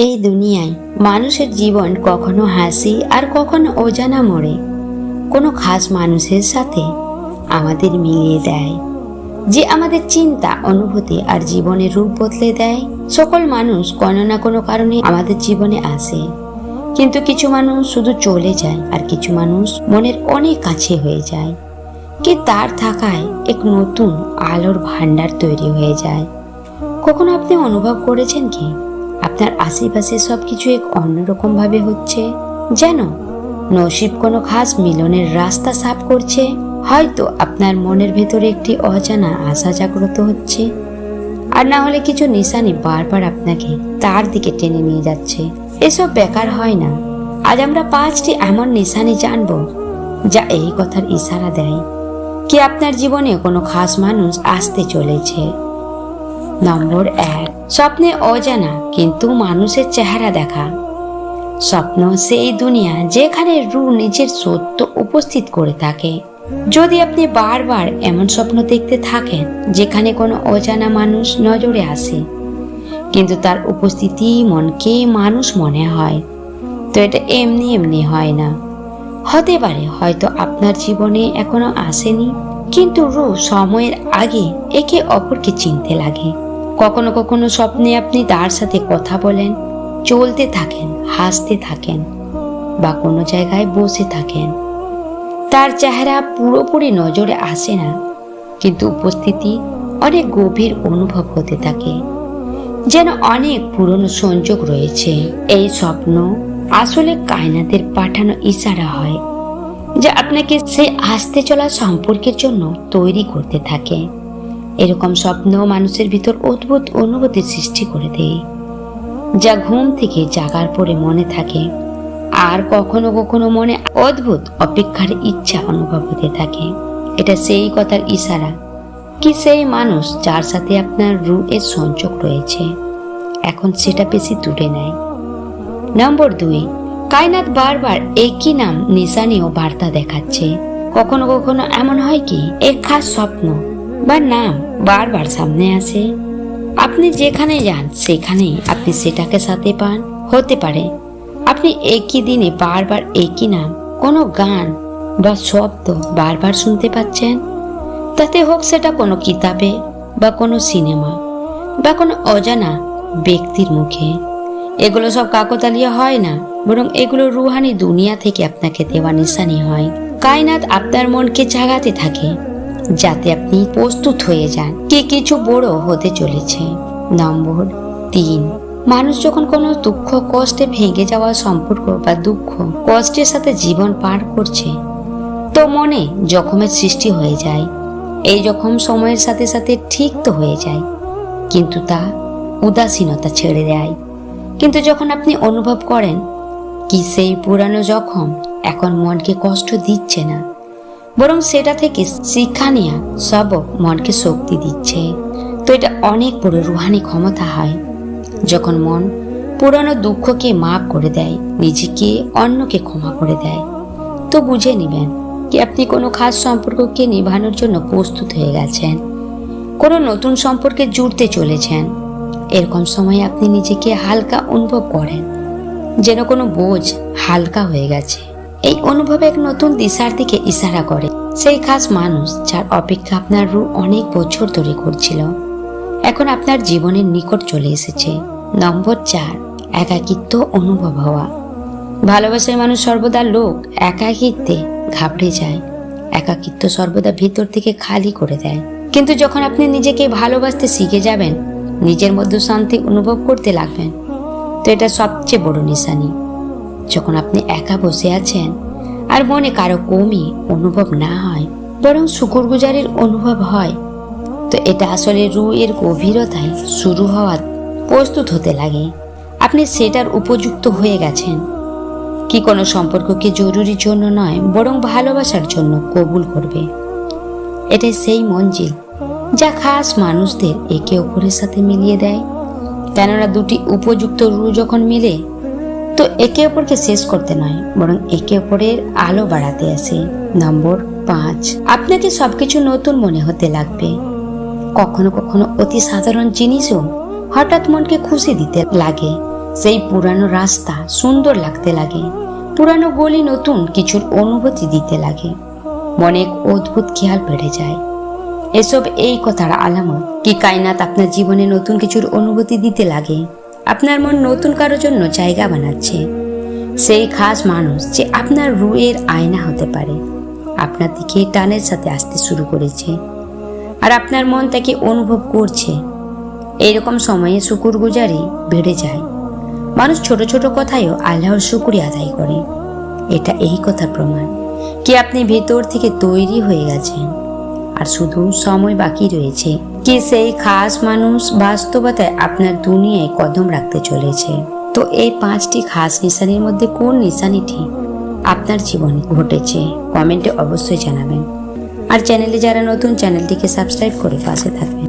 এই দুনিয়ায় মানুষের জীবন কখনো হাসি আর কখনো অজানা মোড়ে। কোনো খাস মানুষের সাথে আমাদের মিলিয়ে দেয়। যে আমাদের চিন্তা, অনুভূতি আর জীবনের রূপ বদলে দেয়। সকল মানুষ কোনো না কোনো কারণে আমাদের জীবনে আসে। কিন্তু কিছু মানুষ শুধু চলে যায় আর কিছু মানুষ মনের অনেক কাছে হয়ে যায়। কি তার থাকায় এক নতুন আলোর ভান্ডার তৈরি হয়ে যায়। কখনো আপনি অনুভব করেছেন কি? আপনার আশেপাশে সব কিছু এক অন্যরকম ভাবে হচ্ছে? যেন নসিব কোনো খাস মিলনের রাস্তা সাফ করছে, হয়তো আপনার মনের ভেতরে একটি অজানা আশা জাগ্রত হচ্ছে। আর না হলে কিছু নিশানি বারবার আপনাকে তার দিকে টেনে নিয়ে যাচ্ছে। এসব বেকার হয় না। আজ আমরা পাঁচটি এমন নিশানি জানব, যা এই কথার ইশারা দেয়। কি আপনার জীবনে কোনো খাস মানুষ আসতে চলেছে? নম্বর এক। স্বপ্নে অজানা, কিন্তু মানুষের চেহারা দেখা। স্বপ্ন সেই দুনিয়া যেখানে রু নিজের সত্য উপস্থিত করে থাকে। যদি আপনি বারবার এমন স্বপ্ন দেখতে থাকেন, যেখানে কোনো অজানা মানুষ নজরে আসে, কিন্তু তার উপস্থিতি মনকে মানুষ মনে হয়, তো এটা এমনি এমনি হয় না। হতে পারে হয়তো আপনার জীবনে এখনও আসেনি, কিন্তু রু সময়ের আগে একে অপরকে চিনতে লাগে। কখনো কখনো স্বপ্নে আপনি তার সাথে কথা বলেন, চলতে থাকেন, হাসতে থাকেন বা কোনো জায়গায় বসে থাকেন। তার চেহারা পুরোপুরি নজরে আসে না, কিন্তু উপস্থিতি অনেক গভীর অনুভব হতে থাকে। যেন অনেক পুরনো সংযোগ রয়েছে। এই স্বপ্ন আসলে কায়নাতের পাঠানো ইশারা হয়, যা আপনাকে সে আসতে চলা সম্পর্কের জন্য তৈরি করতে থাকে। এরকম স্বপ্ন মানুষের ভিতর অদ্ভুত অনুভূতির সৃষ্টি করে দেয়। যা ঘুম থেকে জাগার পরে মনে থাকে, আর কখনো কখনো মনে অদ্ভুত অপেক্ষার ইচ্ছা অনুভব হতে থাকে। এটা সেই কথার ইশারা কি সেই মানুষ যার সাথে আপনার রু এর সংযোগ রয়েছে। এখন সেটা বেশি দূরে নেয়। নম্বর দুই, কায়নাত বারবার একই নাম নিশানি ও বার্তা দেখাচ্ছে। কখনো কখনো এমন হয় কি এক খাস স্বপ্ন বা নাম বারবার সামনে আসে আপনি যেখানে যান সেখানেই আপনি সেটাকে সাথে পান। হতে পারে, আপনি একই দিনে বারবার একই নাম, কোনো গান বা শব্দ বারবার শুনতে পাচ্ছেন? তাতে হোক সেটা কোনো কিতাবে বা কোনো সিনেমা বা কোনো অজানা ব্যক্তির মুখে। এগুলো সব কাকতালীয় হয় না, বরং এগুলো রুহানি দুনিয়া থেকে আপনাকে দেওয়া নিশানি হয়। কায়নাত আপনার মনকে জাগাতে থাকে। যাতে আপনি প্রস্তুত হয়ে যান। কে কিছু বড় হতে চলেছে। নম্বর তিন। মানুষ যখন কোনো দুঃখ, কষ্টে ভেঙে যাওয়া সম্পর্ক বা দুঃখ, কষ্টের সাথে জীবন পার করছে, তো মনে জখমের সৃষ্টি হয়ে যায়। এই জখম সময়ের সাথে সাথে ঠিক তো হয়ে যায়, কিন্তু তা উদাসীনতা ছেড়ে দেয়। কিন্তু যখন আপনি অনুভব করেন, কি সেই পুরানো জখম এখন মনকে কষ্ট দিচ্ছে না বরং সেটা থেকে শিক্ষা নেওয়া সবক মনকে শক্তি দিচ্ছে। তো এটা অনেক বড় রুহানি ক্ষমতা হয়। যখন মন পুরানো দুঃখকে মাফ করে দেয়, নিজেকে অন্যকে ক্ষমা করে দেয়, তো বুঝে নেবেন কি আপনি কোনো খাস সম্পর্ককে নিভানোর জন্য প্রস্তুত হয়ে গেছেন, কোনো নতুন সম্পর্কে জুড়তে চলেছেন। এরকম সময় আপনি নিজেকে হালকা অনুভব করেন, যেন কোনো বোঝ হালকা হয়ে গেছে। এই অনুভব এক নতুন দিশার দিকে ইশারা করে। সেই খাস মানুষ যার অপেক্ষা আপনার রু অনেক বছর ধরে করছিল। এখন আপনার জীবনের নিকট চলে এসেছে। নম্বর চার, একাকিত্ব অনুভব হওয়া। ভালোবাসার মানুষ সর্বদা লোক, একাকিত্বে ঘাবড়ে যায়। একাকিত্ব সর্বদা ভিতর থেকে খালি করে দেয়। কিন্তু যখন আপনি নিজেকে ভালোবাসতে শিখে যাবেন, নিজের মধ্যে শান্তি অনুভব করতে লাগবেন, তো এটা সবচেয়ে বড় নিশানি। যখন আপনি একা বসে আছেন আর মনে কারও কমই অনুভব না হয়, বরং শুকুরগুজারির অনুভব হয়, তো এটা আসলে রু এর গভীরতায় শুরু হওয়ার প্রস্তুত হতে লাগে। আপনি সেটার উপযুক্ত হয়ে গেছেন। কি কোনো সম্পর্ককে জরুরির জন্য নয়, বরং ভালোবাসার জন্য কবুল করবে। এটাই সেই মঞ্জিল যা খাস মানুষদের একে অপরের সাথে মিলিয়ে দেয়। কেননা দুটি উপযুক্ত রু যখন মিলে তো একে অপরকে শেষ করতে নয়, বরং একে অপরের আলো বাড়াতে আসে। নম্বর পাঁচ। আপনাকে সবকিছু নতুন মনে হতে লাগবে। কখনো কখনো অতি সাধারণ জিনিসও হঠাৎ মনকে খুশি দিতে লাগে। সেই পুরানো রাস্তা সুন্দর লাগতে লাগে। পুরানো গলি নতুন কিছুর অনুভূতি দিতে লাগে। মনে এক অদ্ভুত খেয়াল বেড়ে যায়। এসব এই কথার আলামত কি কায়নাত আপনার জীবনে নতুন কিছুর অনুভূতি দিতে লাগে? আপনার মন নতুন কারোর জন্য জায়গা বানাচ্ছে। সেই খাস মানুষ যে আপনার রুয়ের আয়না হতে পারে। আপনার দিকে টানের সাথে আসতে শুরু করেছে। আর আপনার মন তাকে অনুভব করছে। এইরকম সময়ে শুকুর গুজারি বেড়ে যায়। মানুষ ছোট ছোট কথায়ও আল্লাহর শুকুরি আদায় করে। এটা এই কথা প্রমাণ কি আপনি ভেতর থেকে তৈরি হয়ে গেছেন। আর শুধু সময় বাকি রয়েছে। কি সেই খাস মানুষ বাস্তবতায় আপনার দুনিয়ায় কদম রাখতে চলেছে? তো এই পাঁচটি খাস নিশানির মধ্যে কোন নিশানিটি আপনার জীবনে ঘটেছে? কমেন্টে অবশ্যই জানাবেন। আর চ্যানেলে যারা নতুন, চ্যানেলটিকে সাবস্ক্রাইব করে পাশে থাকবেন।